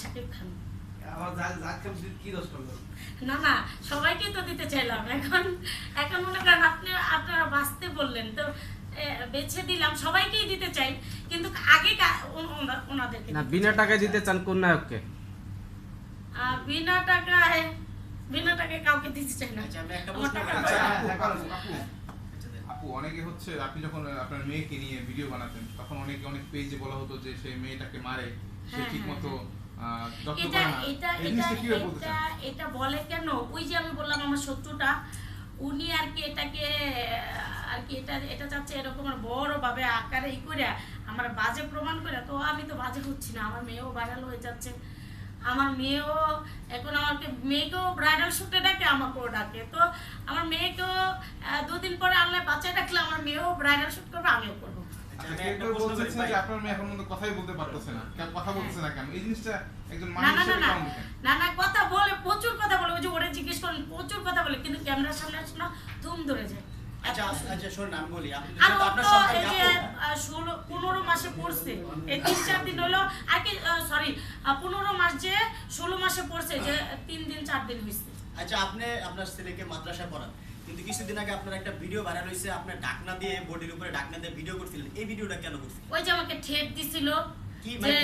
শাকিব খান। না না সবাইকে তো দিতে চাইলাম। এখন এখন মনে করেন আপনি আপনারা বাঁচতে বললেন তো বেছে দিলাম সবাইকেই দিতে চাই। কিন্তু আগে ওনাদেরকে না বিনা টাকায় দিতে চান কোন নায়ককে? বিনা টাকায় বিনা টাকায় কাউকে দিতে চাই না। আচ্ছা, আচ্ছা। হ্যাঁ, হ্যাঁ, আপু। আচ্ছা। আপু অনেকে হচ্ছে আপনি যখন আপনার মেয়েকে নিয়ে ভিডিও বানাতেন তখন অনেকে অনেক পেজে বলা হতো যে সেই মেয়েটাকে মারে সে হ্যাঁ, ঠিক মতো এটা এটা এটা এটা এটা বলে কেন? ওই যে আমি বললাম আমার শত্রুটা উনি আর কি এটাকে আর কি এটা এটা চাচ্ছে এরকম আর বড় ভাবে আকারে ই করে আমার বাজে প্রমাণ করে তো আমি তো বাজে হচ্ছি না আমার মেয়েও ভাইরাল হয়ে যাচ্ছে। আমার মেয়েও এখন আমাকে মেয়েকেও ব্রাইডাল শুটে ডাকে আমাকেও ডাকে। তো আমার মেয়েকেও দুদিন পরে আল্লাহ বাচ্চায় ডাকলে আমার মেয়েও ব্রাইডাল শুট করবে আমিও করব। আমি কেউ একটা কেউ প্রশ্ন করি বলতেছে ভাই। যে আপনার মেয়ে এখন মতো কথাই বলতে পারতেছে না। কেন কথা বলতেছে না কেন? এই জিনিসটা একজন না মানুষ না না হিসেবে না কেমন দেখেন? না না কথা বলে প্রচুর কথা বলে। যে ওরে জিজ্ঞেস করেন প্রচুর কথা বলে কিন্তু ক্যামেরার সামনে আসে ধুম ধরে যায়। শোনেন আমি বলি আপনি আর যেহেতু ও আপনার তো সন্তান এই যে আপু, আহ, ষোলো পনেরো মাসে পড়ছে। এই তিন চার দিন হলো আর কি সরি পনেরো মাস যে ষোলো মাসে পড়ছে যে তিন দিন চার দিন হয়েছে আচ্ছা আপনি আপনার ছেলেকে মাদ্রাসায় পড়ান। কিন্তু কিছুদিন আগে আপনার একটা ভিডিও ভাইরাল হয়েছে আপনার ডাকনা দিয়ে বডির উপরে ডাকনা দিয়ে ভিডিও করছিলেন। এই ভিডিওটা কেন করছিলেন? ওই যে আমাকে ঠেট দিছিল কি মানে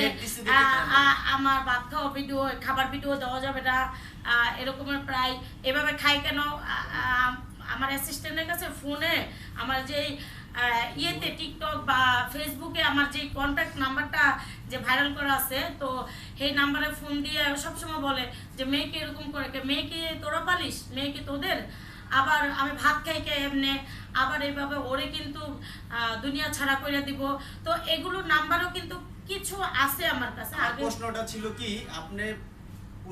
আমার ভাত খাওয়া ভিডিও খাবার ভিডিও দেওয়া যাবে না এরকমের প্রায়। এভাবে খাই কেন? আমার অ্যাসিস্ট্যান্টের কাছে ফোনে আমার যে ইয়েতে টিকটক বা ফেসবুকে আমার যে কন্ট্যাক্ট নাম্বারটা যে ভাইরাল করা আছে তো সেই নাম্বারে ফোন দিয়ে সবসময় বলে যে মেয়েকে এরকম করে কে মেয়েকে তোরা পালিস? মেয়েকে তোদের? আবার আমি ভাত খাই খাই এমনি আবার এইভাবে ওরে কিন্তু দুনিয়া ছাড়া করে দিব। তো এগুলোর নাম্বারও কিন্তু কিছু আছে আমার কাছে। আগে প্রশ্নটা ছিল কি আপনি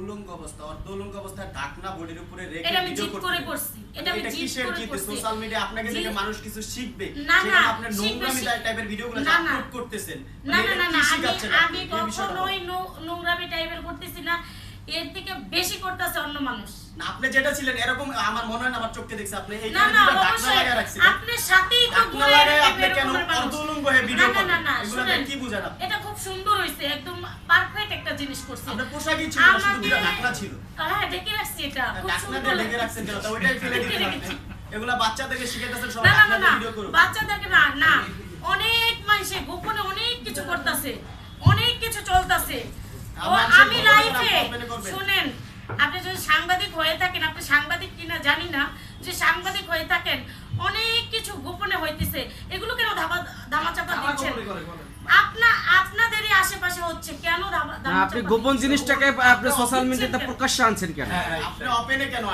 উলঙ্গ অবস্থা অর্ধ উলঙ্গ অবস্থায় ডাকনা বডির উপরে রেখে এটা আমি জিদ করে করছি। এটা আমি জিদ করে করছি। সোশ্যাল মিডিয়া আপনাকে দেখে মানুষ কিছু শিখবে। না, না, আপনি নোংরামি টাইপের ভিডিওগুলো। আপলোড করতেছেন। না মানে না না না আমি আমি কখনোই নোংরামি টাইপের করতেছি না। এর থেকে বেশি করতেছে অন্য মানুষ। না, আপনি যেটা ছিলেন এরকম আমার মনে হয় না আমার চোখে দেখছে। আপনি এই ডাকনা লাগায় আপনার সাথেই তো ঘুরে লাগায় আপনি কেন। হয়ে ভিডিও না, না, না। কি বুঝেন আপনি? এটা খুব সুন্দর হয়েছে একদম পারফেক্ট একটা জিনিস আপনার পোশাকই ছিল শুধু দুটা ডাকনা ছিল। হ্যাঁ ঢেকে রাখছি এটা খুব ডাকনা সুন্দর ঢেকে রাখছেন কেন? তা ওইটাই ফেলে দিতে এগুলা বাচ্চাদেরকে শিখাইতেছেন সবাই ভিডিও করুন বাচ্চাদেরকে না না অনেক মানুষে গোপনে অনেক কিছু করতেছে অনেক কিছু চলতেছে ও আমার সে আমি লাইফে আপনি শুনেন আপনি যদি সাংবাদিক হয়ে থাকেন আপনি সাংবাদিক কিনা জানি না যে সাংবাদিক হয়ে থাকেন অনেক কিছু গোপনে হইতেছে এগুলো কেন ধামা ধামাচাপা দিচ্ছেন। আপনা আপনাদেরই আশেপাশে হচ্ছে কেন আপনি গোপন জিনিসটাকে আপনি সোশ্যাল মিডিয়াতে? প্রকাশ্যে আনছেন কেন হ্যাঁ, আপনি right. ওপেনে কেন